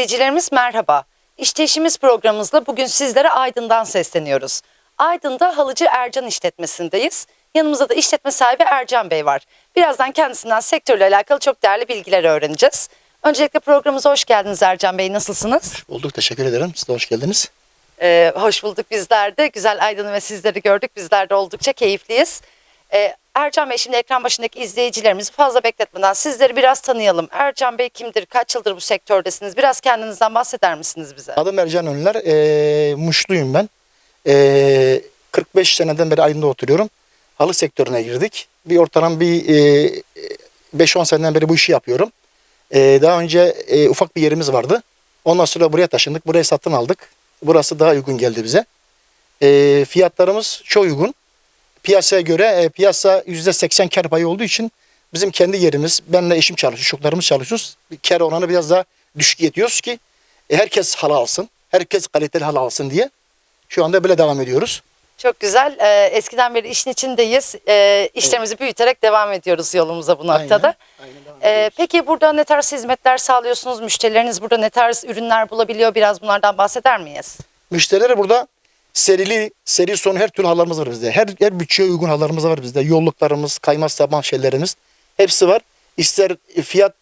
izleyicilerimiz merhaba. İşte işimiz programımızla bugün sizlere Aydın'dan sesleniyoruz. Aydın'da Halıcı Ercan işletmesindeyiz. Yanımızda da işletme sahibi Ercan Bey var. Birazdan kendisinden sektörle alakalı çok değerli bilgiler öğreneceğiz. Öncelikle programımıza hoş geldiniz Ercan Bey. Nasılsınız? Olduk teşekkür ederim. Siz de hoş geldiniz. Ee, hoş bulduk bizler de. Güzel Aydın'ı ve sizleri gördük. Bizler de oldukça keyifliyiz. Ee, Ercan Bey şimdi ekran başındaki izleyicilerimizi fazla bekletmeden sizleri biraz tanıyalım. Ercan Bey kimdir? Kaç yıldır bu sektördesiniz? Biraz kendinizden bahseder misiniz bize? Adım Ercan Önler. Ee, Muşluyum ben. Ee, 45 seneden beri Aydın'da oturuyorum. Halı sektörüne girdik. Bir ortalama bir e, 5-10 seneden beri bu işi yapıyorum. Ee, daha önce e, ufak bir yerimiz vardı. Ondan sonra buraya taşındık. Burayı satın aldık. Burası daha uygun geldi bize. Ee, fiyatlarımız çok uygun. Piyasaya göre e, piyasa %80 kar payı olduğu için bizim kendi yerimiz, benle eşim çalışıyor, çocuklarımız çalışıyoruz. Kar oranı biraz daha düşük yetiyoruz ki e, herkes halı alsın, herkes kaliteli halı alsın diye. Şu anda böyle devam ediyoruz. Çok güzel. Ee, eskiden beri işin içindeyiz. Ee, işlerimizi büyüterek devam ediyoruz yolumuza bu noktada. Aynen, aynen Ee, peki burada ne tarz hizmetler sağlıyorsunuz? Müşterileriniz burada ne tarz ürünler bulabiliyor? Biraz bunlardan bahseder miyiz? Müşterilere burada serili, seri son her türlü halılarımız var bizde. Her, her bütçeye uygun halılarımız var bizde. Yolluklarımız, kaymaz taban şeylerimiz hepsi var. İster fiyat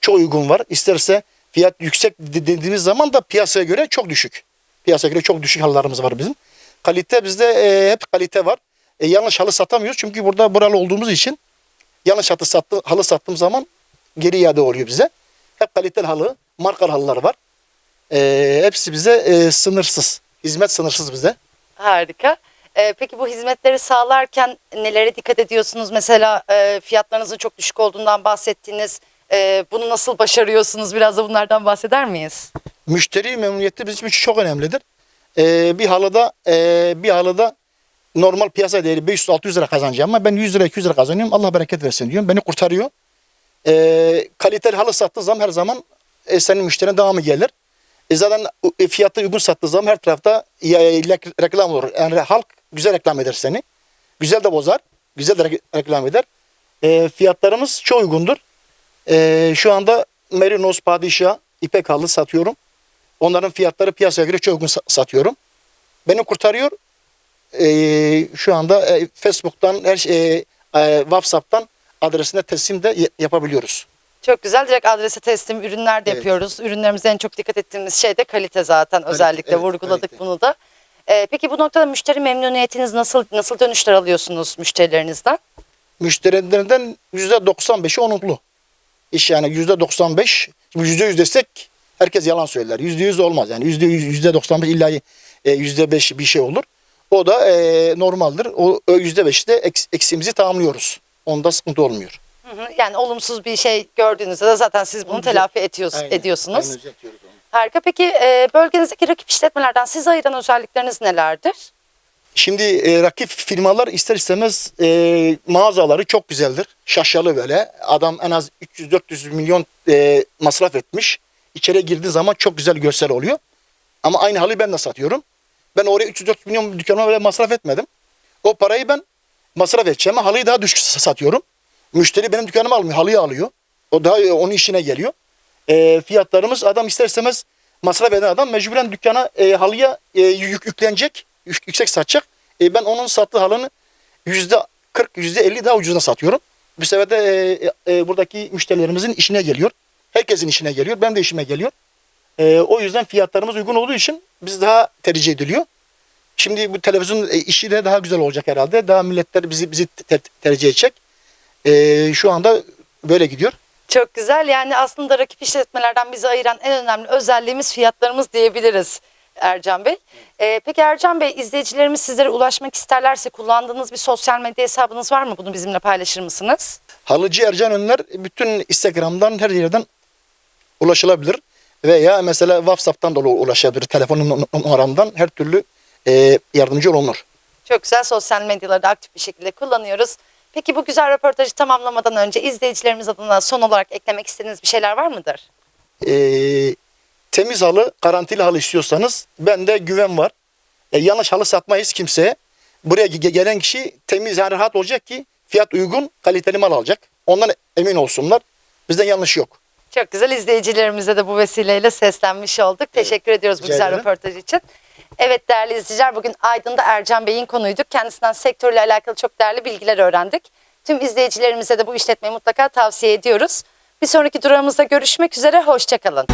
çok uygun var, isterse fiyat yüksek de- dediğimiz zaman da piyasaya göre çok düşük. Piyasaya göre çok düşük halılarımız var bizim. Kalite bizde e, hep kalite var. E, yanlış halı satamıyoruz çünkü burada buralı olduğumuz için yanlış halı, sattı, halı sattığım zaman geri iade oluyor bize. Hep kaliteli halı, markalı halılar var. E, hepsi bize e, sınırsız. Hizmet sınırsız bize. Harika. Ee, peki bu hizmetleri sağlarken nelere dikkat ediyorsunuz? Mesela e, fiyatlarınızın çok düşük olduğundan bahsettiniz. Ee, bunu nasıl başarıyorsunuz? Biraz da bunlardan bahseder miyiz? Müşteri memnuniyeti bizim için çok önemlidir. E, bir halıda e, bir halıda normal piyasa değeri 500-600 lira kazanacağım ama ben 100 lira 200 lira kazanıyorum. Allah bereket versin diyorum. Beni kurtarıyor. E, kaliteli halı sattığı zaman her zaman e, senin müşterine devamı gelir. E, zaten e, fiyatı uygun sattığı zaman her tarafta reklam olur. Yani halk güzel reklam eder seni. Güzel de bozar. Güzel de re- reklam eder. E, fiyatlarımız çok uygundur. E, şu anda Merinos, Padişah, İpek halı satıyorum. Onların fiyatları piyasaya göre çok uygun sa- satıyorum. Beni kurtarıyor. E, şu anda e, Facebook'tan, her şey, e, WhatsApp'tan adresine teslim de yapabiliyoruz. Çok güzel. Direkt adrese teslim ürünler de Evet. yapıyoruz. Ürünlerimize en çok dikkat ettiğimiz şey de kalite zaten. Özellikle evet, vurguladık kalite. bunu da. Ee, peki bu noktada müşteri memnuniyetiniz nasıl? Nasıl dönüşler alıyorsunuz müşterilerinizden? Müşterilerden %95'i onurlu. İş yani %95, şimdi %100 desek herkes yalan söyler. %100 olmaz yani %100, %95 illa e, %5 bir şey olur. O da e, normaldir. O o %5'te eks, eksiğimizi tamamlıyoruz. Onda sıkıntı olmuyor. Hı hı. Yani olumsuz bir şey gördüğünüzde de zaten siz bunu Onu telafi ediyorsunuz. Aynen, ediyorsunuz. aynen düzeltiyoruz onu. Harika. Peki e, bölgenizdeki rakip işletmelerden sizi ayıran özellikleriniz nelerdir? Şimdi e, rakip firmalar ister istemez e, mağazaları çok güzeldir. Şaşalı böyle. Adam en az 300-400 milyon e, masraf etmiş. İçeri girdiği zaman çok güzel görsel oluyor. Ama aynı halıyı ben de satıyorum. Ben oraya 300-400 milyon dükkanıma böyle masraf etmedim. O parayı ben masraf edeceğim halıyı daha düşük satıyorum. Müşteri benim dükkanıma almıyor, halıyı alıyor. O daha e, onun işine geliyor. E, fiyatlarımız adam ister istemez masraf eden adam mecburen dükkana e, halıya e, yük, yüklenecek, yük- yüksek satacak. E, ben onun sattığı halının yüzde 40, yüzde 50 daha ucuzuna satıyorum. Bu sefer de e, e, buradaki müşterilerimizin işine geliyor. Herkesin işine geliyor. Ben de işime geliyor. E, o yüzden fiyatlarımız uygun olduğu için biz daha tercih ediliyor. Şimdi bu televizyon e, işi de daha güzel olacak herhalde. Daha milletler bizi bizi te- tercih edecek. E, şu anda böyle gidiyor. Çok güzel. Yani aslında rakip işletmelerden bizi ayıran en önemli özelliğimiz fiyatlarımız diyebiliriz Ercan Bey. Ee, peki Ercan Bey izleyicilerimiz sizlere ulaşmak isterlerse kullandığınız bir sosyal medya hesabınız var mı? Bunu bizimle paylaşır mısınız? Halıcı Ercan Önler bütün Instagram'dan her yerden ulaşılabilir. Veya mesela WhatsApp'tan da ulaşabilir. Telefon num- numaramdan her türlü e, yardımcı olunur. Çok güzel sosyal medyaları da aktif bir şekilde kullanıyoruz. Peki bu güzel röportajı tamamlamadan önce izleyicilerimiz adına son olarak eklemek istediğiniz bir şeyler var mıdır? E, temiz halı, garantili halı istiyorsanız bende güven var. E, yanlış halı satmayız kimseye. Buraya ge- gelen kişi temiz yani rahat olacak ki fiyat uygun, kaliteli mal alacak. Ondan emin olsunlar. Bizde yanlış yok. Çok güzel izleyicilerimize de bu vesileyle seslenmiş olduk. Teşekkür ediyoruz bu rica güzel ederim. röportaj için. Evet değerli izleyiciler bugün Aydın'da Ercan Bey'in konuyduk. Kendisinden sektörle alakalı çok değerli bilgiler öğrendik. Tüm izleyicilerimize de bu işletmeyi mutlaka tavsiye ediyoruz. Bir sonraki durağımızda görüşmek üzere. Hoşçakalın.